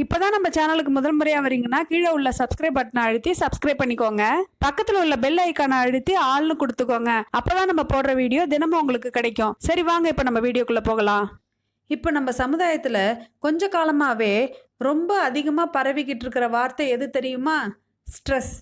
இப்போதான் நம்ம சேனலுக்கு முதல் முறையாக வரீங்கன்னா கீழே உள்ள சப்ஸ்கிரைப் பட்டனை அழுத்தி சப்ஸ்கிரைப் பண்ணிக்கோங்க. பக்கத்தில் உள்ள பெல் ஐக்கானை அழுத்தி ஆள்னு கொடுத்துக்கோங்க. அப்போதான் நம்ம போடுற வீடியோ தினமும் உங்களுக்கு கிடைக்கும். சரி வாங்க இப்போ நம்ம வீடியோக்குள்ளே போகலாம். இப்போ நம்ம சமுதாயத்தில் கொஞ்ச காலமாகவே ரொம்ப அதிகமாக பரவிக்கிட்டு இருக்கிற வார்த்தை எது தெரியுமா? ஸ்ட்ரெஸ்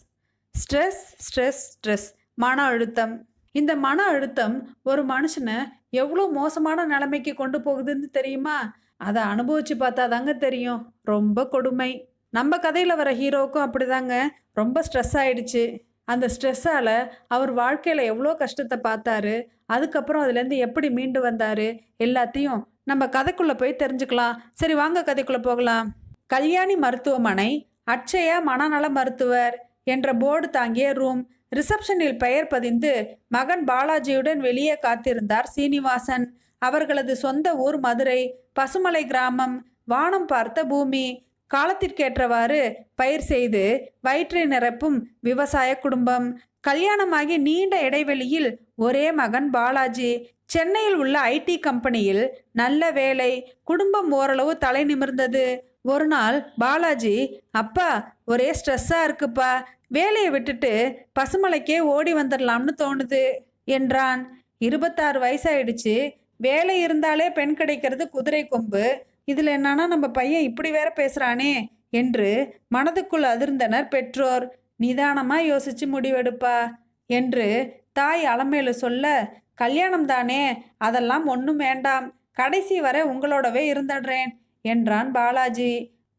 ஸ்ட்ரெஸ் ஸ்ட்ரெஸ் ஸ்ட்ரெஸ் மன அழுத்தம். இந்த மன அழுத்தம் ஒரு மனுஷனை எவ்வளோ மோசமான நிலைமைக்கு கொண்டு போகுதுன்னு தெரியுமா? அதை அனுபவிச்சு பார்த்தா தாங்க தெரியும். ரொம்ப கொடுமை. நம்ம கதையில் வர ஹீரோவுக்கும் அப்படிதாங்க. ரொம்ப ஸ்ட்ரெஸ் ஆயிடுச்சு. அந்த ஸ்ட்ரெஸ்ஸால் அவர் வாழ்க்கையில் எவ்வளோ கஷ்டத்தை பார்த்தாரு அதுக்கப்புறம் அதுலேருந்து எப்படி மீண்டு வந்தார் எல்லாத்தையும் நம்ம கதைக்குள்ளே போய் தெரிஞ்சுக்கலாம். சரி வாங்க கதைக்குள்ளே போகலாம். கல்யாணி மருத்துவமனை அட்சயா மனநல மருத்துவர் என்ற போர்டு தாங்கிய ரூம். ரிசப்ஷனில் பெயர் பதிந்து மகன் பாலாஜியுடன் வெளியே காத்திருந்தார் சீனிவாசன். அவர்களது சொந்த ஊர் மதுரை பசுமலை கிராமம் வானம் பார்த்த பூமி. காலத்திற்கேற்றவாறு பயிர் செய்து வயிற்றை நிரப்பும் விவசாய குடும்பம். கல்யாணமாகி நீண்ட இடைவெளியில் ஒரே மகன் பாலாஜி. சென்னையில் உள்ள ஐடி கம்பெனியில் நல்ல வேலை குடும்பம் ஓரளவு தலை நிமிர்ந்தது. ஒரு நாள் பாலாஜி அப்பா ஒரே ஸ்ட்ரெஸ்ஸாக இருக்குப்பா. வேலையை விட்டுட்டு பசுமலைக்கே ஓடி வந்துடலாம்னு தோணுது என்றான். இருபத்தாறு வயசாயிடுச்சு. வேலை இருந்தாலே பெண் கிடைக்கிறது குதிரை கொம்பு. இதில் என்னன்னா நம்ம பையன் இப்படி வேற பேசுகிறானே என்று மனதுக்குள் அதிர்ந்தனர் பெற்றோர். நிதானமாக யோசிச்சு முடிவெடுப்பா என்று தாய் அலமேலு சொல்ல கல்யாணம் தானே அதெல்லாம் ஒன்றும் வேண்டாம். கடைசி வரை உங்களோடவே இருந்துடுறேன் என்றான் பாலாஜி.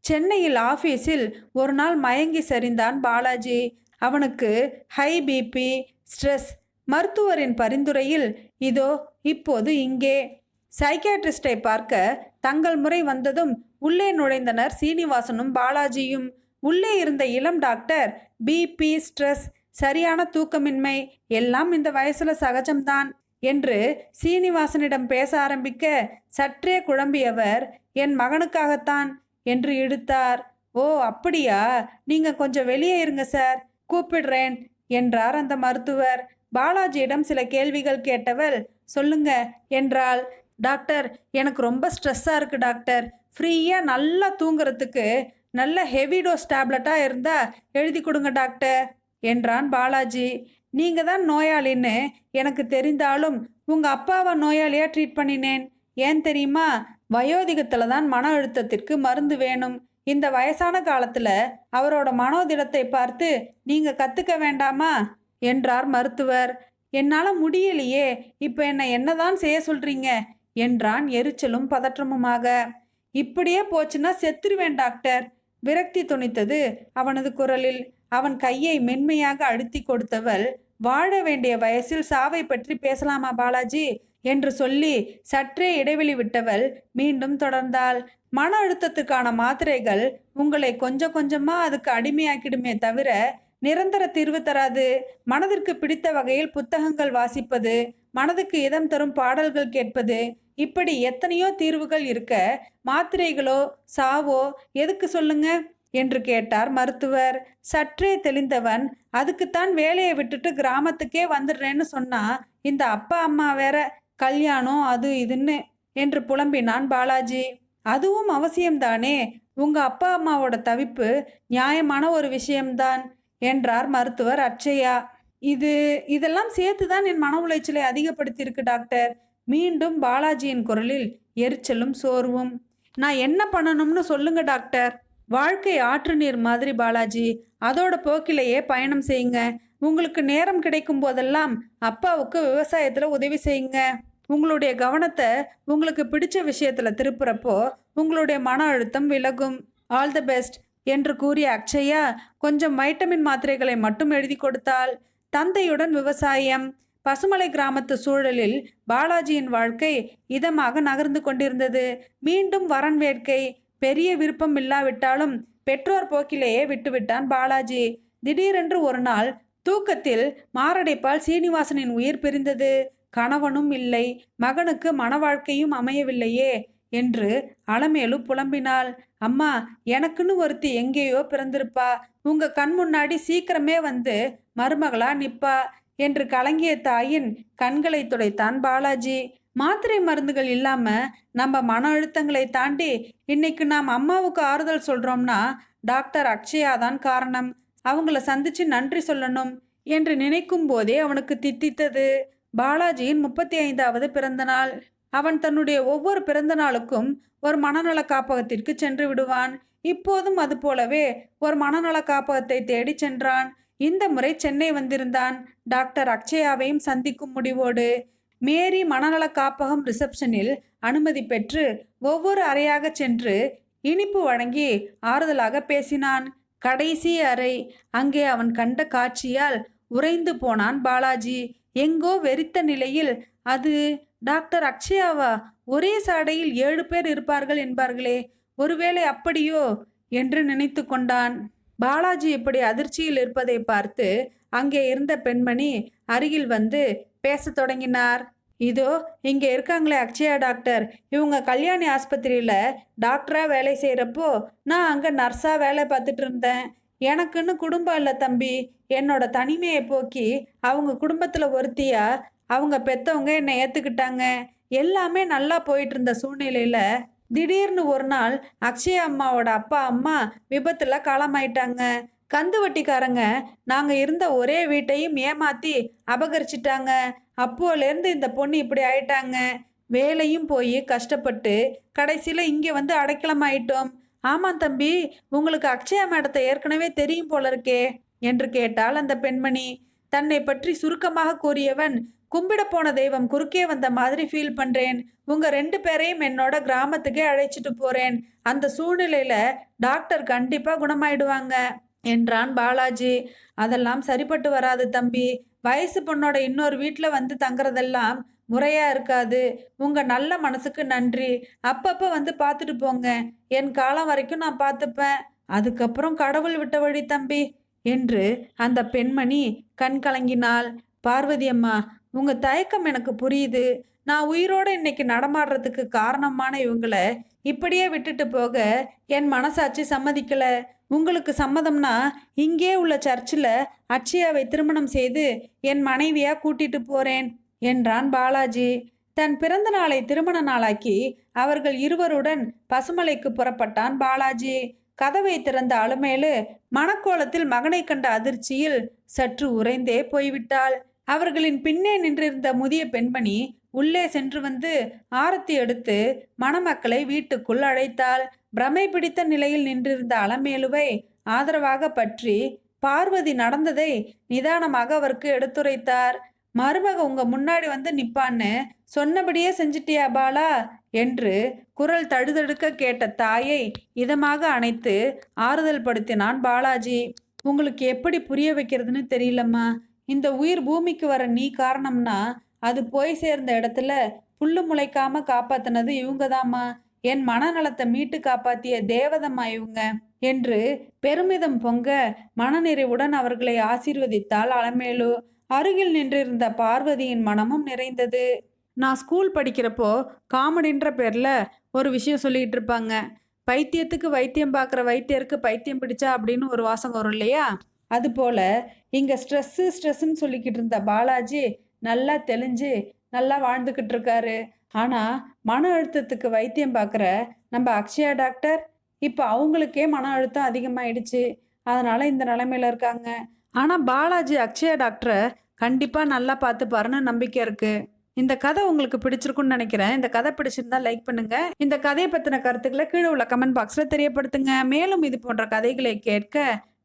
சென்னையில் ஆஃபீஸில் ஒரு நாள் மயங்கி சரிந்தான் பாலாஜி. அவனுக்கு ஹை பிபி ஸ்ட்ரெஸ். மருத்துவரின் பரிந்துரையில் இதோ இப்போது இங்கே சைக்கியாட்ரிஸ்டை பார்க்க தங்கள் முறை வந்ததும் உள்ளே நுழைந்தனர் சீனிவாசனும் பாலாஜியும். உள்ளே இருந்த இளம் டாக்டர் பிபி ஸ்ட்ரெஸ் சரியான தூக்கமின்மை எல்லாம் இந்த வயசுல சகஜம்தான் என்று சீனிவாசனிடம் பேச ஆரம்பிக்க சற்றே குழம்பியவர் என் மகனுக்காகத்தான் என்று இழுத்தார். ஓ அப்படியா? நீங்க கொஞ்சம் வெளியே இருங்க சார் கூப்பிடுறேன் என்றார் அந்த மருத்துவர். பாலாஜியிடம் சில கேள்விகள் கேட்டவள் சொல்லுங்க என்றாள். டாக்டர் எனக்கு ரொம்ப ஸ்ட்ரெஸ்ஸாக இருக்குது டாக்டர். ஃப்ரீயாக நல்லா தூங்குறதுக்கு நல்ல ஹெவி டோஸ் டேப்லெட்டாக இருந்தால் எழுதி கொடுங்க டாக்டர் என்றான் பாலாஜி. நீங்கள் தான் நோயாளின்னு எனக்கு தெரிந்தாலும் உங்கள் அப்பாவை நோயாளியாக ட்ரீட் பண்ணினேன். ஏன் தெரியுமா? வயோதிகத்தில் தான் மன அழுத்தத்திற்கு மருந்து வேணும். இந்த வயசான காலத்தில் அவரோட மனோதிடத்தை பார்த்து நீங்கள் கற்றுக்க வேண்டாமா? என்றார் மருத்துவர். என்னால் முடியலையே இப்போ என்னை என்னதான் செய்ய சொல்கிறீங்க என்றான் எரிச்சலும் பதற்றமுமாக. இப்படியே போச்சுன்னா செத்துருவேன் டாக்டர். விரக்தி துணித்தது அவனது குரலில். அவன் கையை மென்மையாக அழுத்தி கொடுத்தவள் வாழ வேண்டிய வயசில் சாவை பற்றி பேசலாமா பாலாஜி? என்று சொல்லி சற்றே இடைவெளி விட்டவள் மீண்டும் தொடர்ந்தாள். மன அழுத்தத்துக்கான மாத்திரைகள் உங்களை கொஞ்சம் கொஞ்சமாக அதுக்கு அடிமையாக்கிடுமே தவிர நிரந்தர தீர்வு தராது. மனதிற்கு பிடித்த வகையில் புத்தகங்கள் வாசிப்பது மனதுக்கு இதம் தரும் பாடல்கள் கேட்பது இப்படி எத்தனையோ தீர்வுகள் இருக்க மாத்திரைகளோ சாவோ எதுக்கு சொல்லுங்க? என்று கேட்டார் மருத்துவர். சற்றே தெளிந்தவன் அதுக்குத்தான் வேலையை விட்டுட்டு கிராமத்துக்கே வந்துடுறேன்னு சொன்னா இந்த அப்பா அம்மா வேற கல்யாணம் அது இதுன்னு என்று புலம்பினான் பாலாஜி. அதுவும் அவசியம்தானே? உங்க அப்பா அம்மாவோட தவிப்பு நியாயமான ஒரு விஷயம்தான். என்றார் மருத்துவர். அட்சயா இது இதெல்லாம் சேர்த்து தான் என் மன உளைச்சலை அதிகப்படுத்தியிருக்கு டாக்டர். மீண்டும் பாலாஜியின் குரலில் எரிச்சலும் சோர்வும். நான் என்ன பண்ணணும்னு சொல்லுங்க டாக்டர். வாழ்க்கை ஆற்று நீர் மாதிரி பாலாஜி. அதோட போக்கிலேயே பயணம் செய்யுங்க. உங்களுக்கு நேரம் கிடைக்கும் போதெல்லாம் அப்பாவுக்கு விவசாயத்தில் உதவி செய்யுங்க. உங்களுடைய கவனத்தை உங்களுக்கு பிடிச்ச விஷயத்துல திருப்புறப்போ உங்களுடைய மன அழுத்தம் விலகும். All the best. என்று கூறிய அக்ஷயா கொஞ்சம் வைட்டமின் மாத்திரைகளை மட்டும் எழுதி கொடுத்தாள் தந்தையுடன் விவசாயம். பசுமலை கிராமத்து சூழலில் பாலாஜியின் வாழ்க்கை இதமாக நகர்ந்து கொண்டிருந்தது. மீண்டும் வரன் வேட்கை. பெரிய விருப்பம் இல்லாவிட்டாலும் பெற்றோர் போக்கிலேயே விட்டுவிட்டான் பாலாஜி. திடீரென்று ஒரு நாள் தூக்கத்தில் மாரடைப்பால் சீனிவாசனின் உயிர் பிரிந்தது. கணவனும் இல்லை. மகனுக்கு மன வாழ்க்கையும் அமையவில்லையே. என்று அலமேலு புலம்பினாள். அம்மா எனக்குன்னு ஒருத்தி எங்கேயோ பிறந்திருப்பா. உங்க கண் முன்னாடி சீக்கிரமே வந்து மருமகளா நிப்பா என்று கலங்கிய தாயின் கண்களை துடைத்தான் பாலாஜி. மாத்திரை மருந்துகள் இல்லாம நம்ம மன அழுத்தங்களை தாண்டி இன்னைக்கு நாம் அம்மாவுக்கு ஆறுதல் சொல்றோம்னா டாக்டர் அக்ஷயா தான் காரணம். அவங்கள சந்திச்சு நன்றி சொல்லணும் என்று நினைக்கும் போதே அவனுக்கு தித்தித்தது. பாலாஜியின் முப்பத்தி ஐந்தாவது பிறந்த நாள். அவன் தன்னுடைய ஒவ்வொரு பிறந்த நாளுக்கும் ஒரு மனநல காப்பகத்திற்கு சென்று விடுவான். இப்போதும் அது போலவே ஒரு மனநல காப்பகத்தை தேடி சென்றான். இந்த முறை சென்னை வந்திருந்தான். டாக்டர் அக்ஷயாவையும் சந்திக்கும் முடிவோடு மேரி மனநல காப்பகம் ரிசப்ஷனில் அனுமதி பெற்று ஒவ்வொரு அறையாக சென்று இனிப்பு வழங்கி ஆறுதலாக பேசினான். கடைசி அறை. அங்கே அவன் கண்ட காட்சியால் உறைந்து போனான் பாலாஜி. எங்கோ வெறித்த நிலையில் அது டாக்டர் அக்ஷயாவா ஒரே சாடையில் ஏழு பேர் இருப்பார்கள் என்பார்களே ஒருவேளை அப்படியோ என்று நினைத்து கொண்டான். பாலாஜி இப்படி அதிர்ச்சியில் இருப்பதை பார்த்து அங்கே இருந்த பெண்மணி அருகில் வந்து பேசத் தொடங்கினார். இதோ இங்கே இருக்காங்களே அக்ஷயா டாக்டர் இவங்க கல்யாணி ஆஸ்பத்திரியில் டாக்டராக வேலை செய்கிறப்போ நான் அங்கே நர்ஸாக வேலை பார்த்துட்டு இருந்தேன். எனக்குன்னு குடும்பம் இல்லை தம்பி என்னோட தனிமையை போக்கி அவங்க குடும்பத்தில் ஒருத்தியாக அவங்க பெத்தவங்க என்னை ஏற்றுக்கிட்டாங்க எல்லாமே நல்லா போயிட்டு இருந்த சூழ்நிலையில் திடீர்னு ஒரு நாள் அக்ஷயா அம்மாவோட அப்பா அம்மா விபத்தில் காலமாயிட்டாங்க. கந்து வட்டிக்காரங்க நாங்கள் இருந்த ஒரே வீட்டையும் ஏமாத்தி அபகரிச்சிட்டாங்க. அப்போலேருந்து இந்த பொண்ணு இப்படி ஆயிட்டாங்க. வேலையும் போய் கஷ்டப்பட்டு கடைசியில் இங்கே வந்து அடைக்கலமாயிட்டோம். ஆமாம் தம்பி உங்களுக்கு அக்ஷயா மேடத்தை ஏற்கனவே தெரியும் போல இருக்கே என்று கேட்டால் அந்த பெண்மணி. தன்னை பற்றி சுருக்கமாக கூறியவன் கும்பிட போன தெய்வம் குறுக்கே வந்த மாதிரி ஃபீல் பண்றேன். உங்க ரெண்டு பேரையும் என்னோட கிராமத்துக்கே அழைச்சிட்டு போறேன். அந்த சூழ்நிலையில டாக்டர் கண்டிப்பா குணமாயிடுவாங்க என்றான் பாலாஜி. அதெல்லாம் சரிப்பட்டு வராது தம்பி. வயசு பொண்ணோட இன்னொரு வீட்டில் வந்து தங்குறதெல்லாம் முறையா இருக்காது. உங்க நல்ல மனசுக்கு நன்றி. அப்பப்ப வந்து பார்த்துட்டு போங்க. என் காலம் வரைக்கும் நான் பார்த்துப்பேன். அதுக்கப்புறம் கடவுள் விட்ட வழி தம்பி என்று அந்த பெண்மணி கண் கலங்கினாள். பார்வதி அம்மா உங்கள் தயக்கம் எனக்கு புரியுது. நான் உயிரோட இன்னைக்கு நடமாடுறதுக்கு காரணமான இவங்களை இப்படியே விட்டுட்டு போக என் மனசாட்சி சம்மதிக்கலை. உங்களுக்கு சம்மதம்னா இங்கே உள்ள சர்ச்சில் அட்சயாவை திருமணம் செய்து என் மனைவியாக கூட்டிட்டு போறேன் என்றான் பாலாஜி. தன் பிறந்த நாளை திருமண நாளாக்கி அவர்கள் இருவருடன் பசுமலைக்கு புறப்பட்டான் பாலாஜி. கதவை திறந்த அலுமேலு மணக்கோலத்தில் மகனை கண்ட அதிர்ச்சியில் சற்று உறைந்தே போய்விட்டாள். அவர்களின் பின்னே நின்றிருந்த முதிய பெண்மணி உள்ளே சென்று வந்து ஆரத்தி எடுத்து மணமக்களை வீட்டுக்குள் அழைத்தாள். பிரமை பிடித்த நிலையில் நின்றிருந்த அலமேலுவை ஆதரவாக பற்றி பார்வதி நடந்ததை நிதானமாக அவருக்கு எடுத்துரைத்தார். மருமக உங்க முன்னாடி வந்து நிப்பான்னு சொன்னபடியே செஞ்சிட்டியா பாலா? என்று குரல் தடுதடுக்க கேட்ட தாயை இதமாக அணைத்து ஆறுதல் படுத்தினான் பாலாஜி. உங்களுக்கு எப்படி புரிய வைக்கிறதுன்னு தெரியலம்மா. இந்த உயிர் பூமிக்கு வர நீ காரணம்னா அது போய் சேர்ந்த இடத்துல புல்லு முளைக்காம காப்பாத்தினது இவங்க என் மனநலத்தை மீட்டு காப்பாத்திய தேவதம்மா இவங்க என்று பெருமிதம் பொங்க மனநிறைவுடன் அவர்களை ஆசீர்வதித்தாள் அலமேலு. அருகில் நின்றிருந்த பார்வதியின் மனமும் நிறைந்தது. நான் ஸ்கூல் படிக்கிறப்போ காமெடின்ற பேரில் ஒரு விஷயம் சொல்லிக்கிட்டு இருப்பாங்க. பைத்தியத்துக்கு வைத்தியம் பார்க்குற வைத்தியருக்கு பைத்தியம் பிடிச்சா அப்படின்னு ஒரு வாசகம் வரும் இல்லையா? அதுபோல் இங்கே ஸ்ட்ரெஸ்ஸு ஸ்ட்ரெஸ்ஸுன்னு சொல்லிக்கிட்டு இருந்த பாலாஜி நல்லா தெளிஞ்சு நல்லா வாழ்ந்துக்கிட்டு இருக்காரு. ஆனால் மன அழுத்தத்துக்கு வைத்தியம் பார்க்குற நம்ம அக்ஷயா டாக்டர் இப்போ அவங்களுக்கே மன அழுத்தம் அதிகமாகிடுச்சு அதனால் இந்த நிலமையில இருக்காங்க. ஆனால் பாலாஜி அக்ஷயா டாக்டரை கண்டிப்பாக நல்லா பார்த்துப்பாருன்னு நம்பிக்கை இருக்குது இந்த கதை உங்களுக்கு பிடிச்சிருக்குன்னு நினைக்கிறேன். இந்த கதை பிடிச்சிருந்தா லைக் பண்ணுங்க. இந்த கதையை பற்றின கருத்துக்களை கீழே உள்ள கமெண்ட் பாக்ஸில் தெரியப்படுத்துங்க. மேலும் இது போன்ற கதைகளை கேட்க